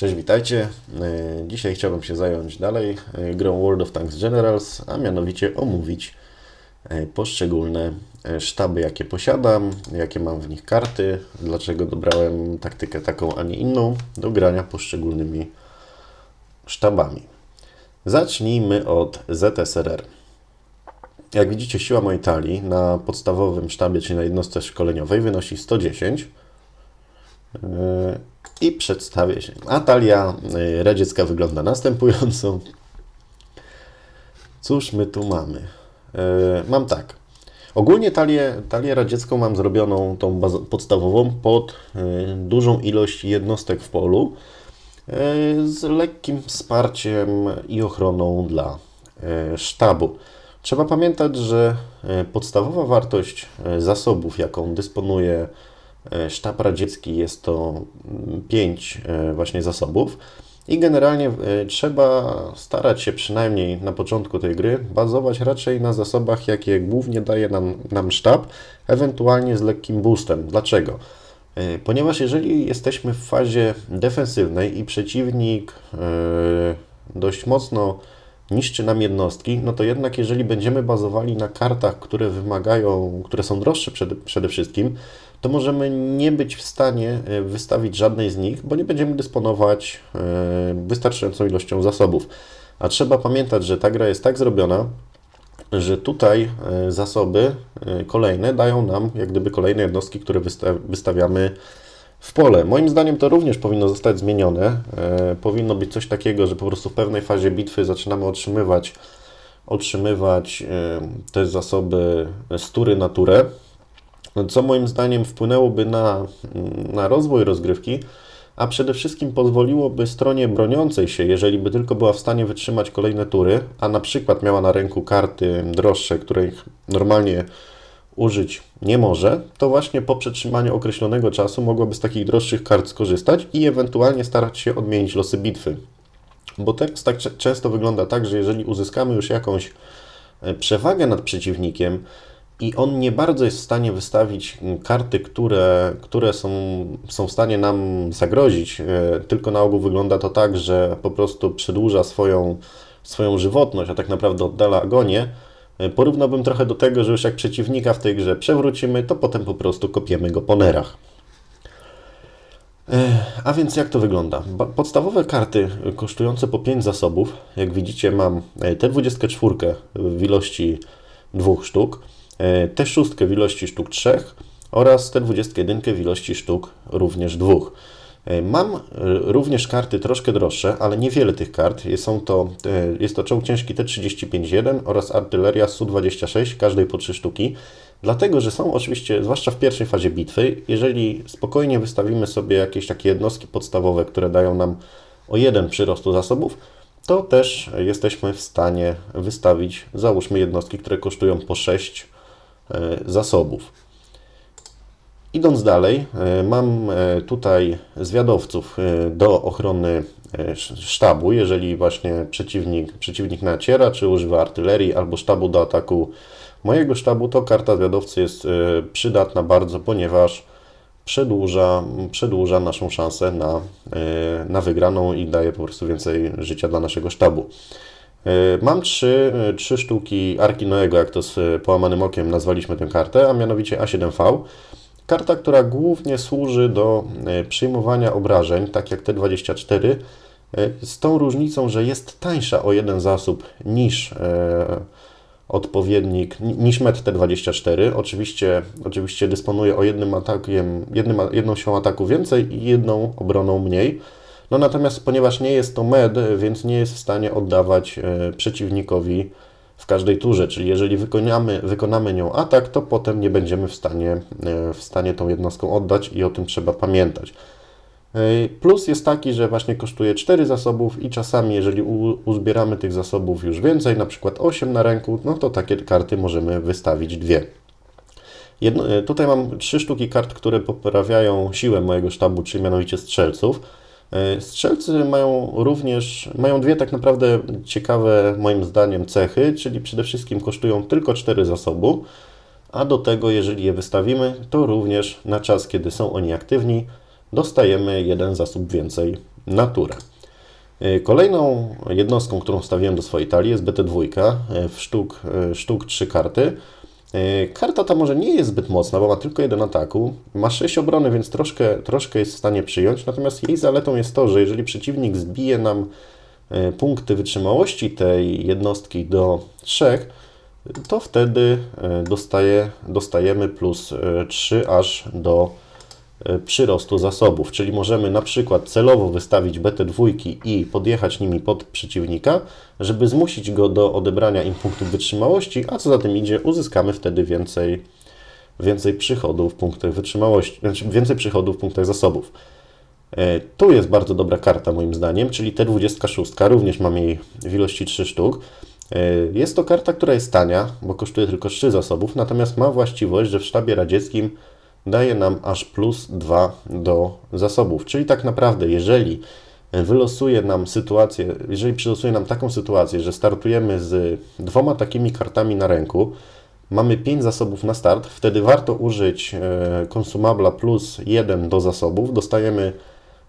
Cześć, witajcie. E, Dzisiaj chciałbym się zająć dalej e, grą World of Tanks Generals, a mianowicie omówić e, poszczególne sztaby, jakie posiadam, jakie mam w nich karty, dlaczego dobrałem taktykę taką, a nie inną do grania poszczególnymi sztabami. Zacznijmy od ZSRR. Jak widzicie, siła mojej talii na podstawowym sztabie, czyli na jednostce szkoleniowej, wynosi 110. I przedstawię się. A talia yy, radziecka wygląda następująco. Cóż my tu mamy? Yy, Mam tak. Ogólnie talię, talię radziecką mam zrobioną tą podstawową pod yy, dużą ilość jednostek w polu z lekkim wsparciem i ochroną dla sztabu. Trzeba pamiętać, że podstawowa wartość zasobów, jaką dysponuje sztab radziecki, jest to 5 właśnie zasobów. I generalnie yy, trzeba starać się przynajmniej na początku tej gry bazować raczej na zasobach, jakie głównie daje nam, nam sztab, ewentualnie z lekkim boostem. Dlaczego? Ponieważ jeżeli jesteśmy w fazie defensywnej i przeciwnik dość mocno niszczy nam jednostki, no to jednak jeżeli będziemy bazowali na kartach, które wymagają, które są droższe przede, przede wszystkim, to możemy nie być w stanie e, wystawić żadnej z nich, bo nie będziemy dysponować e, wystarczającą ilością zasobów. A trzeba pamiętać, że ta gra jest tak zrobiona, że tutaj e, zasoby kolejne dają nam jak gdyby kolejne jednostki, które wysta- wystawiamy w pole. Moim zdaniem to również powinno zostać zmienione. Powinno być coś takiego, że po prostu w pewnej fazie bitwy zaczynamy otrzymywać, otrzymywać te zasoby z tury na turę, co moim zdaniem wpłynęłoby na, na rozwój rozgrywki, a przede wszystkim pozwoliłoby stronie broniącej się, jeżeli by tylko była w stanie wytrzymać kolejne tury, a na przykład miała na ręku karty droższe, których normalnie użyć nie może, to właśnie po przetrzymaniu określonego czasu mogłaby z takich droższych kart skorzystać i ewentualnie starać się odmienić losy bitwy. Bo tekst tak często wygląda tak, że jeżeli uzyskamy już jakąś e, przewagę nad przeciwnikiem i on nie bardzo jest w stanie wystawić mm, karty, które, które są, są w stanie nam zagrozić, e, tylko na ogół wygląda to tak, że po prostu przedłuża swoją, swoją żywotność, a tak naprawdę oddala agonię, e, porównałbym trochę do tego, że już jak przeciwnika w tej grze przewrócimy, to potem po prostu kopiemy go po nerach. Ech, A więc jak to wygląda? Podstawowe karty kosztujące po 5 zasobów, jak widzicie mam e, T24 w ilości dwóch sztuk, e, T6 w ilości sztuk 3 oraz T21 w ilości sztuk również dwóch. E, Mam e, również karty troszkę droższe, ale niewiele tych kart. Są to, e, jest to czołg ciężki T35-1 oraz artyleria Su-26, każdej po 3 sztuki. Dlatego, że są oczywiście, zwłaszcza w pierwszej fazie bitwy, jeżeli spokojnie wystawimy sobie jakieś takie jednostki podstawowe, które dają nam o jeden przyrostu zasobów, to też jesteśmy w stanie wystawić, załóżmy, jednostki, które kosztują po 6 zasobów. Idąc dalej, e, mam e, tutaj zwiadowców e, do ochrony e, sz- sztabu, jeżeli właśnie przeciwnik, przeciwnik naciera, czy używa artylerii, albo sztabu do ataku mojego sztabu, to karta zwiadowcy jest e, przydatna bardzo, ponieważ przedłuża, przedłuża naszą szansę na, e, na wygraną i daje po prostu więcej życia dla naszego sztabu. E, Mam trzy, e, trzy sztuki Arki Noego, jak to z e, połamanym okiem nazwaliśmy tę kartę, a mianowicie A7V. Karta, która głównie służy do przyjmowania obrażeń, tak jak T24, e, z tą różnicą, że jest tańsza o jeden zasób niż odpowiednik, ni- niż Met T24. Oczywiście, oczywiście dysponuje o jednym atakiem, jednym, jedną siłą ataku więcej i jedną obroną mniej. No natomiast ponieważ nie jest to med, więc nie jest w stanie oddawać e, przeciwnikowi w każdej turze, czyli jeżeli wykonamy, wykonamy nią atak, to potem nie będziemy w stanie, e, w stanie tą jednostką oddać i o tym trzeba pamiętać. E, Plus jest taki, że właśnie kosztuje 4 zasobów i czasami, jeżeli uzbieramy tych zasobów już więcej, na przykład 8 na ręku, no to takie karty możemy wystawić dwie. Jedno, tutaj mam trzy sztuki kart, które poprawiają siłę mojego sztabu, czyli mianowicie strzelców. E, Strzelcy mają również, mają dwie tak naprawdę ciekawe moim zdaniem cechy, czyli przede wszystkim kosztują tylko 4 zasobu, a do tego jeżeli je wystawimy, to również na czas, kiedy są oni aktywni, dostajemy jeden zasób więcej naturę. E, Kolejną jednostką, którą wstawiłem do swojej talii jest BT2 e, w sztuk, sztuk 3 karty. E, Karta ta może nie jest zbyt mocna, bo ma tylko jeden ataku, ma 6 obrony, więc troszkę, troszkę jest w stanie przyjąć, natomiast jej zaletą jest to, że jeżeli przeciwnik zbije nam e, punkty wytrzymałości tej jednostki do 3, to wtedy e, dostaje, dostajemy plus e, 3 aż do przyrostu zasobów, czyli możemy na przykład celowo wystawić BT2 i podjechać nimi pod przeciwnika, żeby zmusić go do odebrania im punktów wytrzymałości, a co za tym idzie, uzyskamy wtedy więcej, więcej przychodów w punktach wytrzymałości, znaczy więcej przychodów w punktach zasobów. E, Tu jest bardzo dobra karta moim zdaniem, czyli T26, również mam jej w ilości 3 sztuk. E, Jest to karta, która jest tania, bo kosztuje tylko 3 zasobów, natomiast ma właściwość, że w sztabie radzieckim daje nam aż plus 2 do zasobów. Czyli tak naprawdę, jeżeli wylosuje nam sytuację, jeżeli przylosuje nam taką sytuację, że startujemy z dwoma takimi kartami na ręku, mamy 5 zasobów na start, wtedy warto użyć e, konsumabla plus 1 do zasobów, dostajemy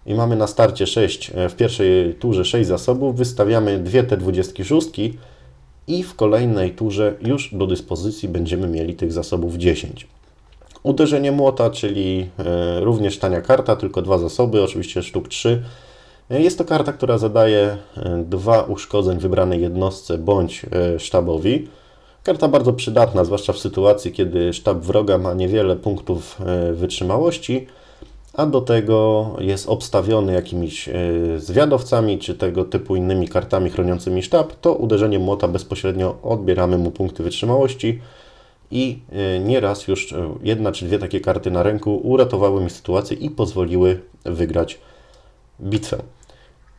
i mamy na starcie 6, e, w pierwszej turze 6 zasobów, wystawiamy dwie te 26 i w kolejnej turze już do dyspozycji będziemy mieli tych zasobów 10. Uderzenie młota, czyli e, również tania karta, tylko dwa zasoby, oczywiście sztuk 3. Jest to karta, która zadaje e, dwa uszkodzeń wybranej jednostce bądź e, sztabowi. Karta bardzo przydatna, zwłaszcza w sytuacji, kiedy sztab wroga ma niewiele punktów e, wytrzymałości, a do tego jest obstawiony jakimiś e, zwiadowcami czy tego typu innymi kartami chroniącymi sztab, to uderzeniem młota bezpośrednio odbieramy mu punkty wytrzymałości i e, nieraz już e, jedna czy dwie takie karty na ręku uratowały mi sytuację i pozwoliły wygrać bitwę.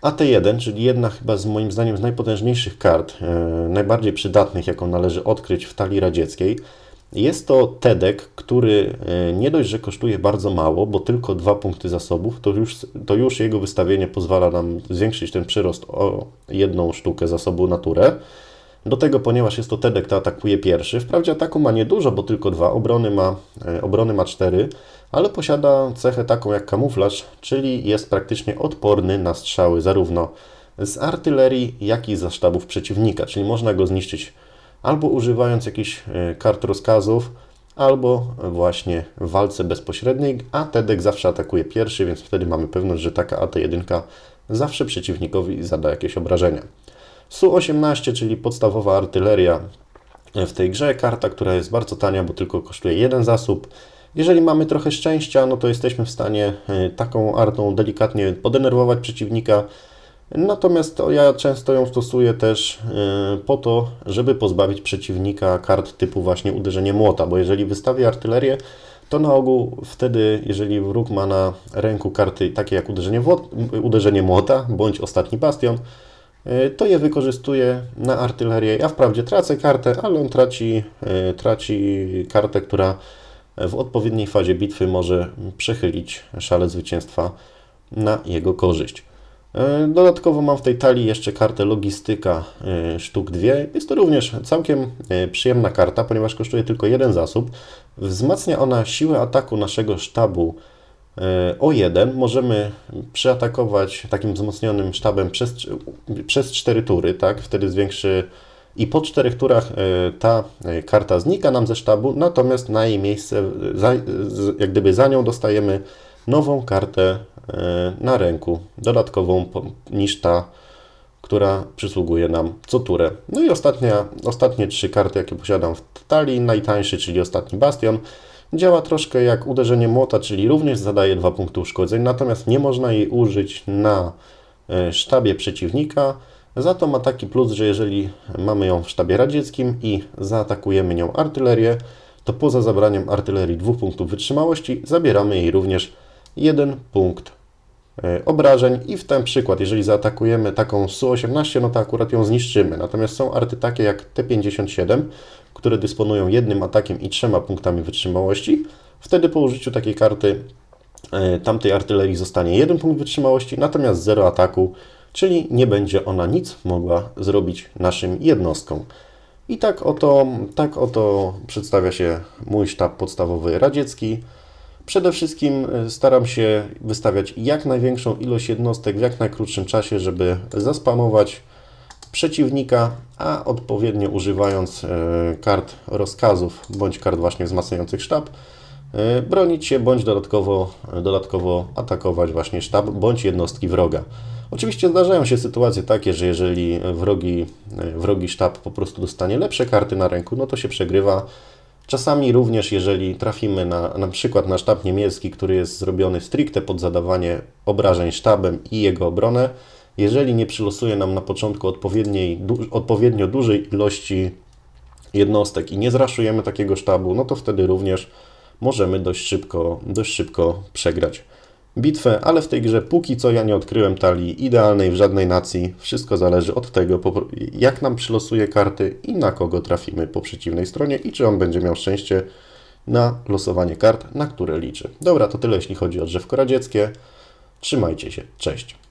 AT1, czyli jedna chyba z moim zdaniem z najpotężniejszych kart, e, najbardziej przydatnych, jaką należy odkryć w talii radzieckiej. Jest to TEDek, który nie dość, że kosztuje bardzo mało, bo tylko dwa punkty zasobów, to już, to już jego wystawienie pozwala nam zwiększyć ten przyrost o jedną sztukę zasobu naturę. Do tego, ponieważ jest to TEDek, to atakuje pierwszy. Wprawdzie ataku ma niedużo, bo tylko dwa, obrony ma, e, obrony ma cztery, ale posiada cechę taką jak kamuflaż, czyli jest praktycznie odporny na strzały zarówno z artylerii, jak i ze sztabów przeciwnika, czyli można go zniszczyć albo używając jakichś e, kart rozkazów, albo właśnie w walce bezpośredniej, a TEDek zawsze atakuje pierwszy, więc wtedy mamy pewność, że taka AT1 zawsze przeciwnikowi zada jakieś obrażenia. Su-18, czyli podstawowa artyleria w tej grze, karta, która jest bardzo tania, bo tylko kosztuje jeden zasób. Jeżeli mamy trochę szczęścia, no to jesteśmy w stanie e, taką artą delikatnie podenerwować przeciwnika. Natomiast to ja często ją stosuję też e, po to, żeby pozbawić przeciwnika kart typu właśnie uderzenie młota, bo jeżeli wystawię artylerię, to na ogół wtedy, jeżeli wróg ma na ręku karty takie jak uderzenie, uderzenie młota bądź ostatni bastion, to je wykorzystuję na artylerię. Ja wprawdzie tracę kartę, ale on traci, e, traci kartę, która w odpowiedniej fazie bitwy może przechylić szale zwycięstwa na jego korzyść. E, Dodatkowo mam w tej talii jeszcze kartę logistyka e, sztuk 2. Jest to również całkiem e, przyjemna karta, ponieważ kosztuje tylko jeden zasób. Wzmacnia ona siłę ataku naszego sztabu e, o 1. Możemy przeatakować takim wzmocnionym sztabem przez, przez 4 tury, tak? Wtedy zwiększy i po czterech turach e, ta e, karta znika nam ze sztabu, natomiast na jej miejsce, za, jak gdyby za nią dostajemy nową kartę na ręku, dodatkową niż ta, która przysługuje nam co turę. No i ostatnia, ostatnie trzy karty, jakie posiadam w talii, najtańszy, czyli ostatni bastion, działa troszkę jak uderzenie młota, czyli również zadaje dwa punkty uszkodzeń, natomiast nie można jej użyć na e, sztabie przeciwnika. Za to ma taki plus, że jeżeli mamy ją w sztabie radzieckim i zaatakujemy nią artylerię, to poza zabraniem artylerii dwóch punktów wytrzymałości, zabieramy jej również jeden punkt obrażeń i w ten przykład, jeżeli zaatakujemy taką Su-18, no to akurat ją zniszczymy. Natomiast są arty takie jak T-57, które dysponują jednym atakiem i trzema punktami wytrzymałości. Wtedy po użyciu takiej karty e, tamtej artylerii zostanie jeden punkt wytrzymałości, natomiast zero ataku, czyli nie będzie ona nic mogła zrobić naszym jednostkom. I tak oto, tak oto przedstawia się mój sztab podstawowy radziecki. Przede wszystkim e, staram się wystawiać jak największą ilość jednostek w jak najkrótszym czasie, żeby zaspamować przeciwnika, a odpowiednio używając e, kart rozkazów bądź kart właśnie wzmacniających sztab, e, bronić się bądź dodatkowo, dodatkowo atakować właśnie sztab bądź jednostki wroga. Oczywiście zdarzają się sytuacje takie, że jeżeli wrogi, wrogi sztab po prostu dostanie lepsze karty na ręku, no to się przegrywa. Czasami również, jeżeli trafimy na, na przykład na sztab niemiecki, który jest zrobiony stricte pod zadawanie obrażeń sztabem i jego obronę, jeżeli nie przylosuje nam na początku odpowiedniej, du, odpowiednio dużej ilości jednostek i nie zraszujemy takiego sztabu, no to wtedy również możemy dość szybko, dość szybko przegrać bitwę, ale w tej grze póki co ja nie odkryłem talii idealnej w żadnej nacji. Wszystko zależy od tego, jak nam przylosuje karty i na kogo trafimy po przeciwnej stronie i czy on będzie miał szczęście na losowanie kart, na które liczy. Dobra, to tyle jeśli chodzi o drzewko radzieckie. Trzymajcie się, cześć.